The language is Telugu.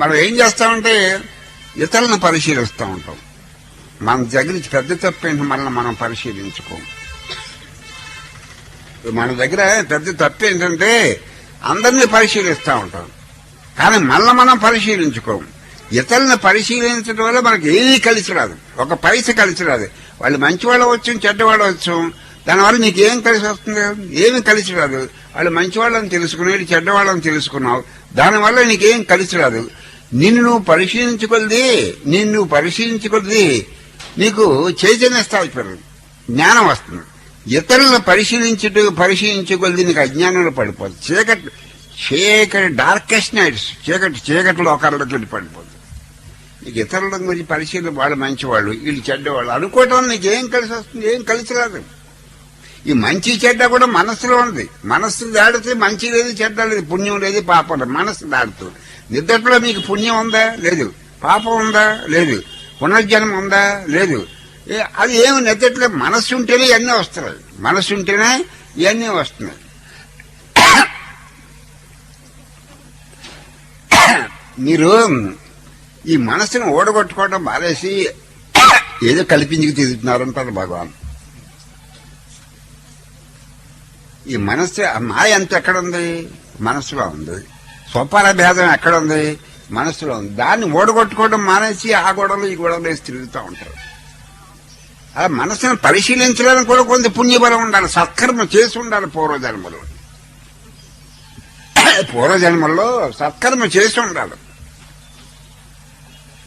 మనం ఏం చేస్తామంటే ఇతరులను పరిశీలిస్తూ ఉంటాం. మన దగ్గర నుంచి పెద్ద తప్పు ఏంటి మనల్ని మనం పరిశీలించుకోం మన దగ్గర పెద్ద తప్పు ఏంటంటే అందరినీ పరిశీలిస్తూ ఉంటాం. కానీ మళ్ళీ మనం పరిశీలించుకోం ఇతరులను పరిశీలించడం వల్ల మనకి ఏమీ కలిసి రాదు. ఒక పైస కలిసి రాదు. వాళ్ళు మంచివాళ్ళు వచ్చు చెడ్డవాళ్ళు వచ్చు దానివల్ల నీకు ఏం కలిసి వస్తుంది? ఏమి కలిసి రాదు. వాళ్ళు మంచివాళ్ళని తెలుసుకునేది చెడ్డవాళ్ళని తెలుసుకున్నావు. దానివల్ల నీకేం కలిసి రాదు. నిన్ను నువ్వు పరిశీలించుకొద్ది నిన్ను నువ్వు పరిశీలించుకొద్ది నీకు చైతన్య స్థాయి పెరగదు జ్ఞానం వస్తుంది. ఇతరులను పరిశీలించుట పరిశీలించుకొద్ది నీకు అజ్ఞానంలో పడిపోతుంది చీకటి చీకటి డార్కెస్ట్ నైట్స్ చీకటి చీకటి లోకాల్లోకి వెళ్ళి పడిపోతుంది నీకు ఇతరుల గురించి పరిశీలన వాళ్ళు మంచివాళ్ళు వీళ్ళు చెడ్డవాళ్ళు అనుకోవటం నీకు ఏం కలిసి వస్తుంది ఏం కలిసి రాదు. ఈ మంచి చెడ్డ కూడా మనస్సులో ఉంది. మనస్సు దాడితే మంచి లేదు చెడ్డ లేదు పుణ్యం లేదు పాపం లేదు. మనస్సు దాడుతుంది నిద్రలో మీకు పుణ్యం ఉందా? లేదు. పాపం ఉందా? లేదు. పునర్జన్మ ఉందా? లేదు. అది ఏమి నిద్రలో మనస్సు ఉంటేనే ఇవన్నీ వస్తున్నాయి మనస్సు ఉంటేనే ఇవన్నీ వస్తున్నాయి. మీరు ఈ మనసును ఓడగొట్టుకోవడం మానేసి ఏదో కల్పించుకు తిరుగుతున్నారంటారు భగవాన్. ఈ మనస్సు మాయ అంత ఎక్కడ ఉంది మనసులో ఉంది. స్వపాల భేదం ఎక్కడ ఉంది. మనసులో ఉంది దాన్ని ఓడగొట్టుకోవడం మానేసి ఆ గొడవలు ఈ గొడవలు వేసి తిరుగుతూ ఉంటారు. ఆ మనసును పరిశీలించడానికి కూడా కొంత పుణ్యబలం ఉండాలి. సత్కర్మ చేసి ఉండాలి పూర్వజన్మలో. పూర్వజన్మల్లో సత్కర్మ చేసి ఉండాలి.